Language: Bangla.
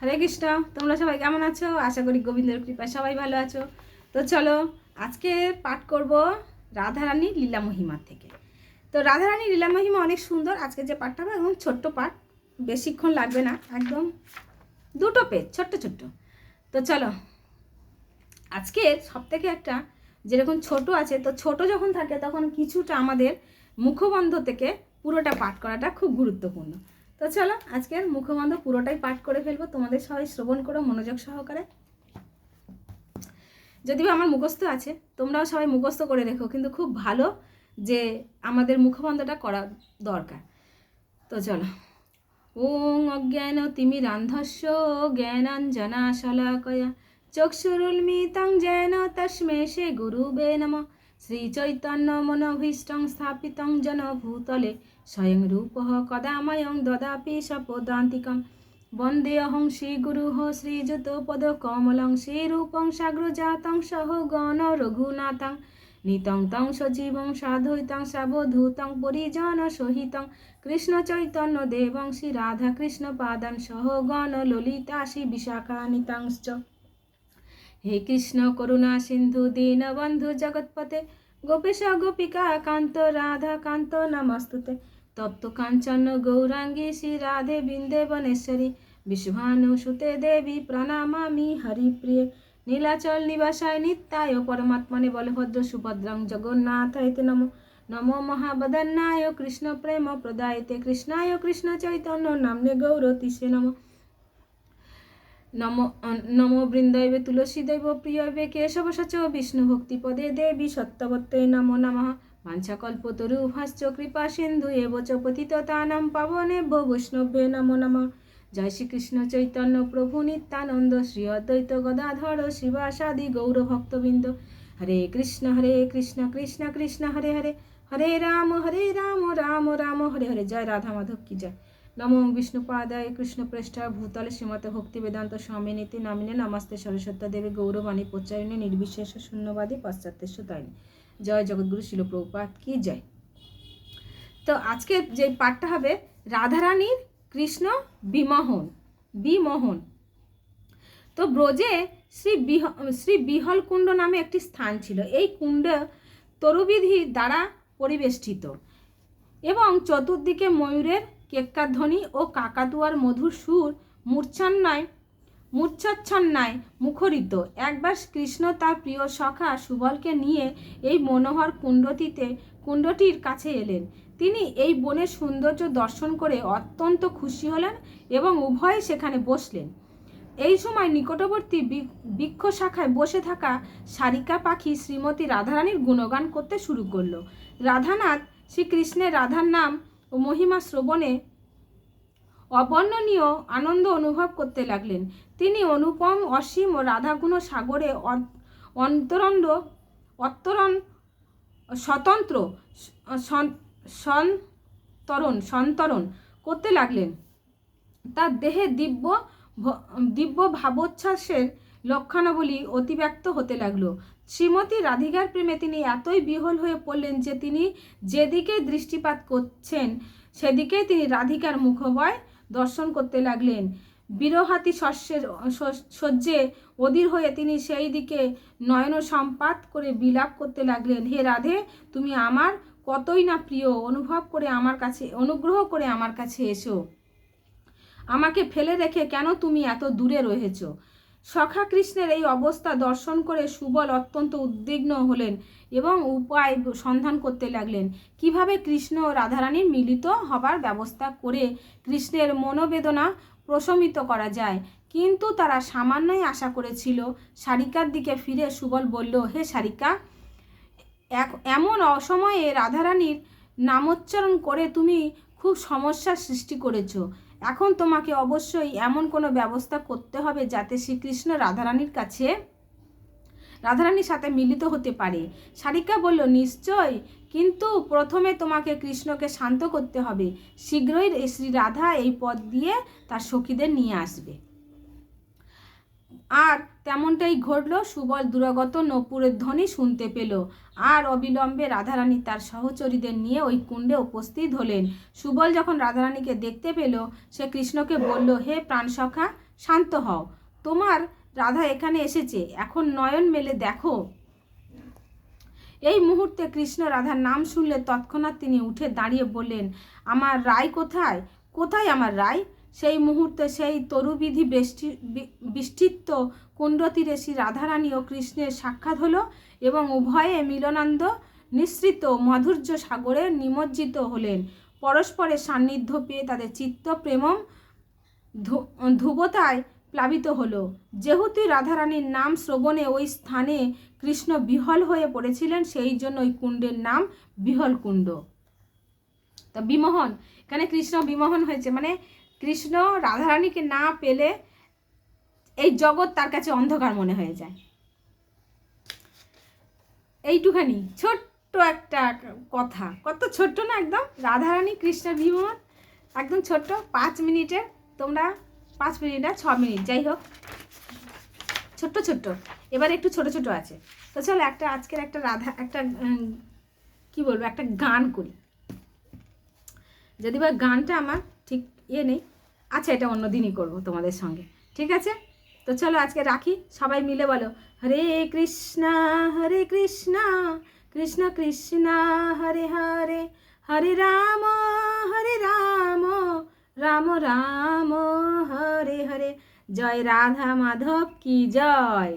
হরে কৃষ্ণ, তোমরা সবাই কেমন আছো? আশা করি গোবিন্দের কৃপায় সবাই ভালো আছো। তো চলো, আজকে পাঠ করব রাধারানী লীলা মহিমার থেকে। তো রাধারানী লীলা মহিমা অনেক সুন্দর, আজকে যে পাঠটা হবে একদম ছোট্ট পাঠ, বেশিক্ষণ লাগবে না, একদম দুটো পেজ, ছোট্ট ছোট্ট। তো চলো, আজকে সব থেকে একটা যেরকম ছোট আছে, তো ছোট যখন থাকে তখন কিছুটা আমাদের মুখবন্ধ থেকে পুরোটা পাঠ করাটা খুব গুরুত্বপূর্ণ। তো চলো আজকের মুখবন্ধ পুরোটাই পাঠ করে ফেলব। তোমাদের সবাই শ্রবণ করো মনোযোগ সহকারে। যদিও আমার মুখস্থ আছে, তোমরাও সবাই মুখস্থ করে রেখো, কিন্তু খুব ভালো যে আমাদের মুখবন্ধটা করা দরকার। তো চলো। ওং অজ্ঞান তিমিরান্ধস্য জ্ঞানাঞ্জনা শলাকয়া। চক্ষুরুন্মিতং যেন তস্মে সে গুরুবে নম। শ্রীচৈতন্য মনোভীষ্টং স্থাপিতং জন ভূতলে স্বয়ং রূপ কদাময়ং দদাপি সপদান্তিকম। বন্দে অহং শ্রীগুরু শ্রীযুত পদ কমলং শ্রীরূপং সাগ্রজাতং সহ গণ রঘুনাথং। নিতং তং সজীবং সাধুতং সাবধূতং পরিজন সহিতং। কৃষ্ণ চৈতন্য দেবং শ্রী রাধা কৃষ্ণ পাদন সহ গণ ললিতা শ্রী বিশাখা নিতাংশ্চ হে কৃষ্ণ করুণা সিন্ধু দীনবন্ধু জগৎপতে গোপেশ গোপিকা কান্ত রাধা কান্ত নমস্তুতে। তপ্ত কাঞ্চন গৌরাঙ্গী শ্রী রাধে বৃন্দে বনেশ্বরী বিশ্বভানু সুতে দেবী প্রণামামি হরিপ্রিয়ে। নীলাচল নিবাসায় নিত্যায় পরমাত্মনে বলভদ্র সুভদ্রং জগন্নাথায়তে নম। নমো মহাবদন্নায় কৃষ্ণ প্রেম প্রদায়তে কৃষ্ণায় কৃষ্ণ চৈতন্য নামনে গৌরতিষে নম। নম নম বৃন্দৈবে তুলসীদৈব প্রিয়বে কেশব সচ বিষ্ণু ভক্তিপদে দেবী সত্যবত্তে নমো নমঃ। বাঞ্ছাকল্পতরু ভাশ্চ কৃপা সিন্ধু এব চ পতিততানাম পাবনে বৈষ্ণবে নমো নমঃ। জয় শ্রীকৃষ্ণ চৈতন্য প্রভু নিত্যানন্দ শ্রী অদ্বৈত গদাধর শিবাসাদি গৌরভক্তবৃন্দ। হরে কৃষ্ণ হরে কৃষ্ণ কৃষ্ণ কৃষ্ণ, হরে হরে। হরে রাম হরে রাম রাম রাম, হরে হরে। জয় রাধা মাধব কি জয়। নম বিষ্ণুপাদায় কৃষ্ণপ্রেষ্ঠা ভূতলে শ্রীমত ভক্তি বেদান্ত স্বামিনীতি নামিনে নমস্তে সরস্বতী দেবী গৌরবাণী প্রচারিণী নির্বিশেষ শূন্যবাদী পাশ্চাত্যেশ তাইনি জয় জগৎগুরু শিল প্রভুপাত কি জয়। তো আজকে যে পাঠটা হবে, রাধারানীর কৃষ্ণ বিমোহন বিমোহন। তো ব্রজে শ্রী বিহ, শ্রী বিহল কুণ্ড নামে একটি স্থান ছিল। এই কুণ্ড তরুবিধি দ্বারা পরিবেষ্টিত এবং চতুর্দিকে ময়ূরের কেক্কাধ্বনি ও কাকাতুয়ার মধুর সুর মূর্ছান্নায়, মূর্ছাচ্ছন্নায় মুখরিত। একবার কৃষ্ণ তার প্রিয় সখা সুবলকে নিয়ে এই মনোহর কুণ্ডটিতে, কুণ্ডটির কাছে এলেন। তিনি এই বনের সৌন্দর্য দর্শন করে অত্যন্ত খুশি হলেন এবং উভয়ে সেখানে বসলেন। এই সময় নিকটবর্তী বৃক্ষ শাখায় বসে থাকা সারিকা পাখি শ্রীমতী রাধারানীর গুণগান করতে শুরু করল। রাধানাথ, শ্রীকৃষ্ণের রাধার নাম ও মহিমা শ্রবণে অবর্ণনীয় আনন্দ অনুভব করতে লাগলেন। তিনি অনুপম, অসীম ও রাধাগুণ সাগরে অন্তরণ্ড অত্তরণ স্বতন্ত্র সন্তরণ সন্তরণ করতে লাগলেন। তার দেহে দিব্য দিব্য ভাবোচ্ছ্বাসের লক্ষণাবলী অতিব্যক্ত হতে লাগল। শ্রীমতী রাধিকার প্রেমে তিনি এতই বিহল হয়ে পড়লেন যে তিনি যেদিকে দৃষ্টিপাত করছেন, সেদিকেই তিনি রাধিকার মুখভয় দর্শন করতে লাগলেন। বিরহাতি শস্যের সহ্যে অধীর হয়ে তিনি সেই দিকে নয়ন সম্পাত করে বিলাপ করতে লাগলেন। হে রাধে, তুমি আমার কতই না প্রিয়, অনুভব করে আমার কাছে, অনুগ্রহ করে আমার কাছে এসো। আমাকে ফেলে রেখে কেন তুমি এত দূরে রয়েছ? সখা কৃষ্ণের এই অবস্থা দর্শন করে সুবল অত্যন্ত উদ্বিগ্ন হলেন এবং উপায় সন্ধান করতে লাগলেন। কীভাবে কৃষ্ণ ও রাধারানীর মিলিত হবার ব্যবস্থা করে কৃষ্ণের মনোবেদনা প্রশমিত করা যায়। কিন্তু তারা সামান্যই আশা করেছিল। সারিকার দিকে ফিরে সুবল বলল, হে সারিকা, এক, এমন অসময়ে রাধারানীর নামোচ্চারণ করে তুমি খুব সমস্যার সৃষ্টি করেছ। এখন তোমাকে অবশ্যই এমন কোনো ব্যবস্থা করতে হবে যাতে শ্রীকৃষ্ণ রাধারানীর কাছে রাধারানীর সাথে মিলিত হতে পারে। সারিকা বলল, নিশ্চয়। কিন্তু প্রথমে তোমাকে কৃষ্ণকে শান্ত করতে হবে। শীঘ্রই শ্রী রাধা এই পথ দিয়ে তার সখীদের নিয়ে আসবে। আর তেমনটাই ঘটল, সুবল দুরাগত নপুরের ধ্বনি শুনতে পেল। আর অবিলম্বে রাধারানী তার সহচরীদের নিয়ে ওই কুণ্ডে উপস্থিত হলেন। সুবল যখন রাধারানীকে দেখতে পেল, সে কৃষ্ণকে বলল, হে প্রাণসখা, শান্ত হও। তোমার রাধা এখানে এসেছে, এখন নয়ন মেলে দেখো। এই মুহূর্তে কৃষ্ণ রাধার নাম শুনলে তৎক্ষণাৎ তিনি উঠে দাঁড়িয়ে বললেন, আমার রায় কোথায়? কোথায় আমার রায়? সেই মুহূর্তে সেই তরুবিধি বৃষ্টি বিষ্টিত্ব কুণ্ড তীরে শ্রী রাধারানী ও কৃষ্ণের সাক্ষাৎ হলো এবং উভয়ে মিলনান্দ নিঃসৃত মাধুর্য সাগরে নিমজ্জিত হলেন। পরস্পরের সান্নিধ্য পেয়ে তাদের চিত্ত প্রেমম ধ্রুবতায় প্লাবিত হলো। যেহেতু রাধারানীর নাম শ্রবণে ওই স্থানে কৃষ্ণ বিহল হয়ে পড়েছিলেন, সেই জন্য ওই কুণ্ডের নাম বিহল কুণ্ড তা বিমোহন, এখানে কৃষ্ণ বিমোহন হয়েছে মানে কৃষ্ণ রাধারানীকে না পেলে এই জগৎ তার কাছে অন্ধকার মনে হয়ে যায়। এইটুখানি, ছোট্ট একটা কথা। কত ছোট্ট না একদম? রাধারানী কৃষ্ণ বিমোহন একদম ছোট্ট, পাঁচ মিনিটের। তোমরা পাঁচ মিনিট না, ছ মিনিট, যাই হোক। ছোট্ট ছোট্ট। এবার একটু ছোট ছোট আছে। তো চলো একটা, আজকের একটা রাধা, একটা কি বলব? একটা গান করি। যদি বা গানটা আমার ঠিক ইয়ে নেই। আচ্ছা এটা অন্য দিনই করব তোমাদের সঙ্গে। ঠিক আছে? তো চলো আজকে রাখি। সবাই মিলে বলো, হরে কৃষ্ণা হরে কৃষ্ণা, কৃষ্ণ কৃষ্ণ, হরে হরে হরে রাম হরে রাম রাম রাম, হরে হরে। জয় রাধা মাধব, কি জয়?